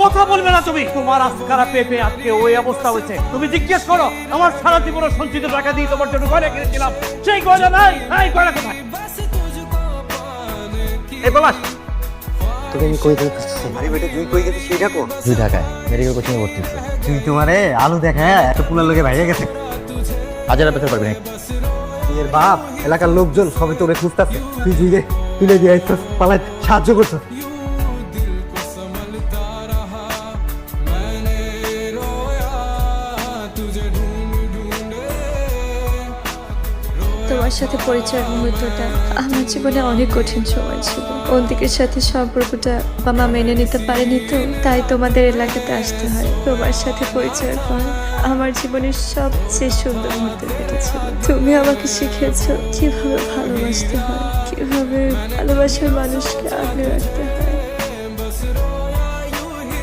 কথা বলবে না তুমি। তোমার আজকারা পেপে আজকে ওই অবস্থা হয়েছে। তুমি জিজ্ঞেস করো আমার সারা জীবনের সঞ্চিত টাকা দিয়ে তোমার জন্য গয়না কিনেছিলাম। সেই গয়না নাই নাই গয়না কোথায়? এই বাবা তোকে আমি কই দিতেছি আরে বেটা তুই কই গেছিস? সেটা কোন? তুই ঢাকায় মেডিকেল কোচিং এ ভর্তি তুই তোমারে আলু দেখা এত পুলার লোকে ভাইয়া গেছে। হাজার পেতে পারবি এর বাপ এলাকার লোকজন তোরে খুঁজতেছে। তুই পালাই সাহায্য করছিস তোমার সাথে পরিচয়ের মুহূর্তটা আমার জীবনে অনেক কঠিন সময় ছিল। অন্তিকের সাথে সম্পর্কটা বাবা মেনে নিতে পারেনি তো, তাই তোমাদের এলাকাতে আসতে হয়। তোমার সাথে পরিচয়ের পর আমার জীবনের সবচেয়ে সুন্দর মুহূর্ত কেটেছিল। তুমি আমাকে শিখিয়েছো কীভাবে ভালোবাসতে হয়, কীভাবে ভালোবাসার মানুষকে আগলে রাখতে হয়।